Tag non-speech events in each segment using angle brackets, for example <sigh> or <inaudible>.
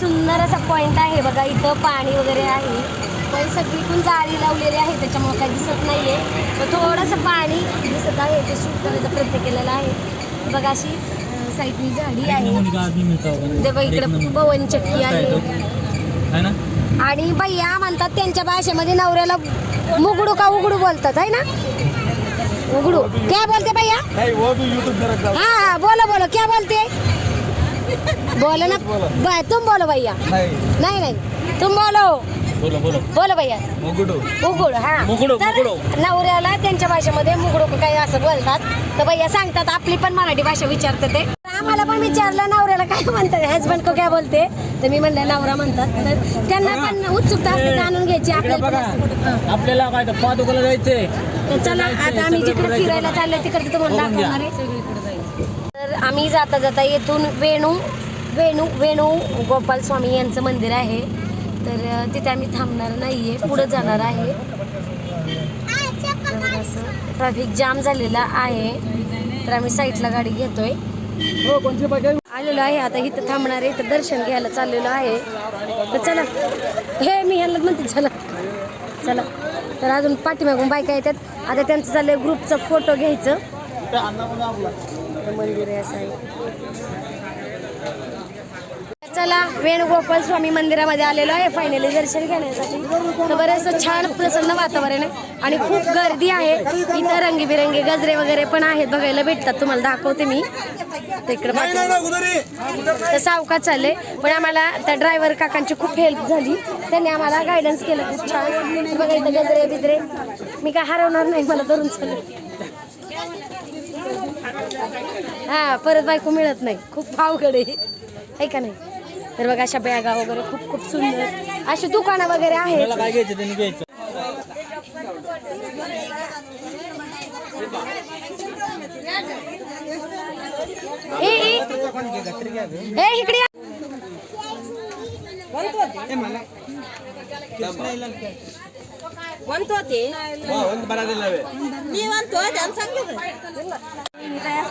सुंदर असा पॉइंट आहे बघा इथं पाणी वगैरे आहे. पण सगळीकडून जाळी लावलेली आहे त्याच्यामुळे काही दिसत नाहीये. पण थोडंसं पाणी दिसत आहे ते शूट करायचा प्रयत्न केलेला आहे. बघा अशी साईडनी झाडी आहे. ते बघ इकडे पवन चक्की आहे है ना? आणि भैया म्हणतात त्यांच्या भाषेमध्ये नवऱ्याला मुगडू का उघडू बोलतात है ना? उघडू क्या बोलते भैया? नहीं हाँ हाँ बोलो बोलो. क्या बोलते? बोलो ना. भाई तुम बोलो भैया. नहीं. नहीं नहीं. तुम बोलो. बोलो बोलो. बोलो भैया. मुगुडू. हा. मुगडू. नवऱ्याला त्यांच्या भाषेमध्ये मुगडू काही असं बोलतात. तर भैया सांगतात आपली पण मराठी भाषा विचारते ते. आम्हाला पण विचारलं नवऱ्याला काय म्हणतात? हजबंड को काय बोलते? तर मी म्हणलं नवरा म्हणतात. तर त्यांना पण उत्सुकता असते जाणून घ्यायची आपल्याला. आपल्याला काय पादुकाला जायचंय. चला आता आम्ही जिकडे फिरायला चाललो तिकडे तुम्हाला. दाखवणार आहे. आम्ही जाता जाता येथून वेणू वेणू वेणू गोपाल स्वामी यांचं मंदिर आहे. तर तिथे आम्ही थांबणार नाहीये पुढे जाणार आहे. तर असं ट्रॅफिक जाम झालेला आहे. तर आम्ही साईडला गाडी घेतोय. आलेलो आहे आता इथं थांबणार आहे तर दर्शन घ्यायला चाललेलो आहे. तर चला. हे मी ह्याला म्हणते चला. चला. तर अजून पाठीमागून बायका येतात. आता त्यांचं चाललंय ग्रुपचा फोटो घ्यायचं. मंदिर आहे असं आहे. चला वेणुगोपाल स्वामी मंदिरामध्ये आलेलो आहे. फायनली दर्शन घेण्यासाठी. तर बरेच छान प्रसन्न वातावरण आहे. आणि खूप गर्दी आहे. इथं रंगीबिरंगी गजरे वगैरे पण आहेत बघायला भेटतात. तुम्हाला दाखवते मी. पाठीमागे. तर सावकाश चालले पण आम्हाला त्या ड्रायव्हर काकांची खूप हेल्प झाली. त्यांनी आम्हाला गायडन्स केलं खूप छान. बघा इथं गजरे बिजरे मी काय हरवणार नाही मला धरून चालले हा परत बायको मिळत नाही. खूप अवघड आहे. का नाही? तर बघा अशा बॅगा वगैरे खूप खूप सुंदर. अशी दुकानं वगैरे आहेत. मला. काय घ्यायचं त्यांनी घ्यायचं ए, ए. ए, इकडे या.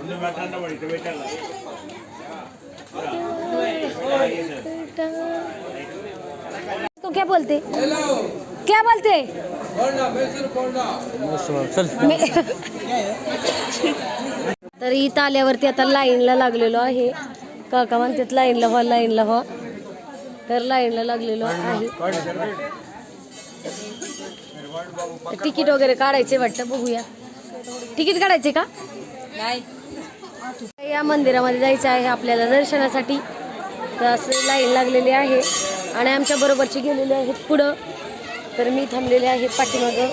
ಒಂದು ಬರೋದಿಲ್ಲವೇ तो क्या बोलते क्या बोलते <laughs> चल मी- तर इथं आल्यावरती आता लाईनला लागलेलो आहे काका म्हणतात लाईनला व्हा लाईनला व्हा. तर लाईनला लागलेलो आहे. तिकीट वगैरे काढायचे वाटतं बघूया. तिकीट काढायचे का? या मंदिरामध्ये जायचं आहे आपल्याला दर्शनासाठी. तर असं लाईन लागलेली आहे. आणि आमच्या बरोबरचे गेलेले आहेत पुढं. तर मी थांबलेले आहे पाठीमागं.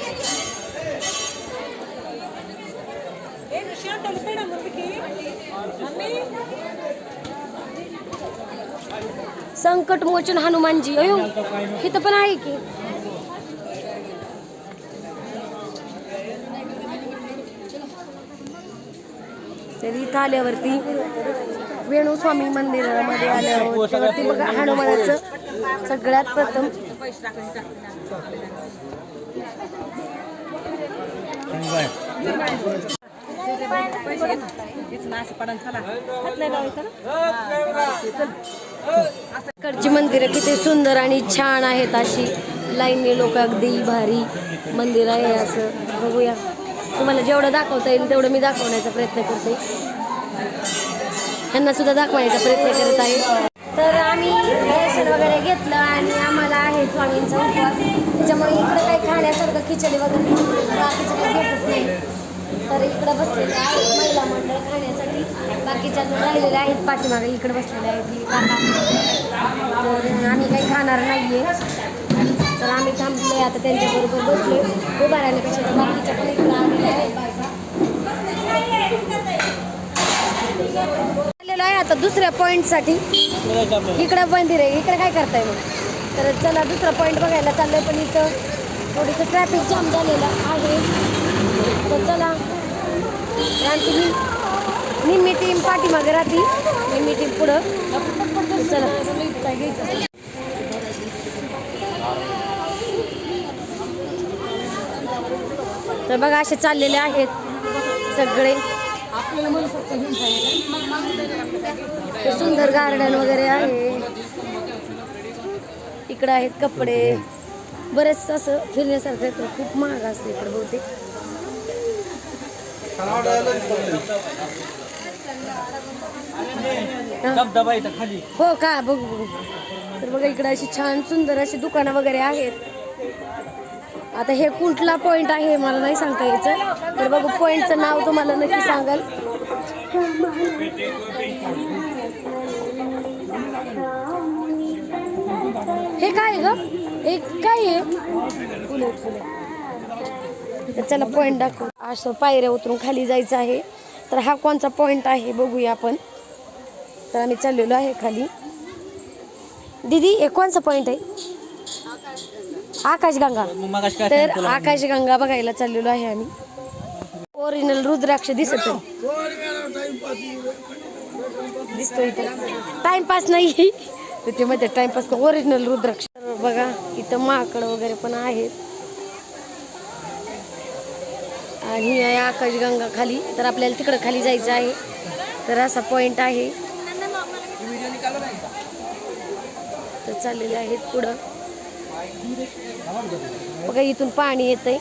संकट मोचन हनुमानजी. अयो इथं पण आहे की? तरी इथं आल्यावरती वेणुस्वामी मंदिरामध्ये आल्यावरती बघा हनुमानाचं सगळ्यात प्रथम. कडची मंदिरं किती सुंदर आणि छान आहेत अशी. लाईनने लोक अगदी भारी मंदिर आहे असं. बघूया. तुम्हाला जेवढं दाखवता येईल तेवढं मी दाखवण्याचा प्रयत्न करते. यांना सुद्धा दाखवण्याचा प्रयत्न करत आहे. तर आम्ही दर्शन वगैरे घेतलं आणि आम्हाला आहे स्वामींचा उपवास. त्याच्यामुळे इकडं काही खाण्यासारखं खिचडी वगैरे. बाकीचं काही नाही. तर इकडं बसलेलं आहे. महिला मंडळ खाण्यासाठी. बाकीच्या जो राहिलेल्या आहेत पाठीमागे इकडे बसलेले आहेत काका. तर आम्ही काही खाणार नाही आहे तर आम्ही थांबले आता त्यांच्याबरोबर बसले उभा राहण्यापेक्षा तर बाकीच्या पण इकडे आलेल्या आहेत. बायका आलेलो आहे आता दुसऱ्या पॉईंटसाठी इकडं मंदिर आहे. इकडे काय करताय मग? तर चला दुसरा पॉईंट बघायला चाललंय पण इथं थोडंसं ट्रॅफिक जाम झालेलं आहे. तर चला आणखी निम्मी टीम पाठीमागे राहते. निम्मी टीम पुढं. चला. तर बघा असे चाललेले आहेत सगळे. सुंदर गार्डन वगैरे आहे. इकडं आहेत कपडे. बरेच असं फिरण्यासारखं इकडं खूप महाग असते इकडं बहुतेक. धबधबा इथं खाली हो का बघू बघू तर बघा इकडे अशी छान सुंदर अशी दुकानं वगैरे आहेत आता हे कुठला पॉइंट आहे मला नाही सांगता यायचं तर बघू पॉइंटचं नाव तुम्हाला नक्की सांगाल हे काय आहे ग हे काय आहे फुले फुले चला पॉइंट दाखव असं पायऱ्या उतरून खाली जायचं आहे तर हा कोणचा पॉइंट आहे बघूया आपण. तर आम्ही चाललेलो आहे खाली. दीदी हे कोणचा पॉइंट आहे? आकाशगंगा तर आकाशगंगा बघायला चाललेलो आहे आम्ही. ओरिजिनल रुद्राक्ष दिसत दिसतो इथं. टाइमपास नाही. ते मध्ये टाइमपास ओरिजिनल रुद्राक्ष? बघा इथं माकड वगैरे पण आहेत. आणि ही आहे आकाशगंगा खाली तर आपल्याला तिकडं खाली जायचं आहे. तर असा पॉइंट आहे. तर चाललेले आहेत पुढं. बघा इथून पाणी येतंय.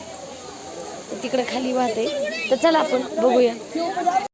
तिकडं खाली वाहते तर चला आपण बघूया.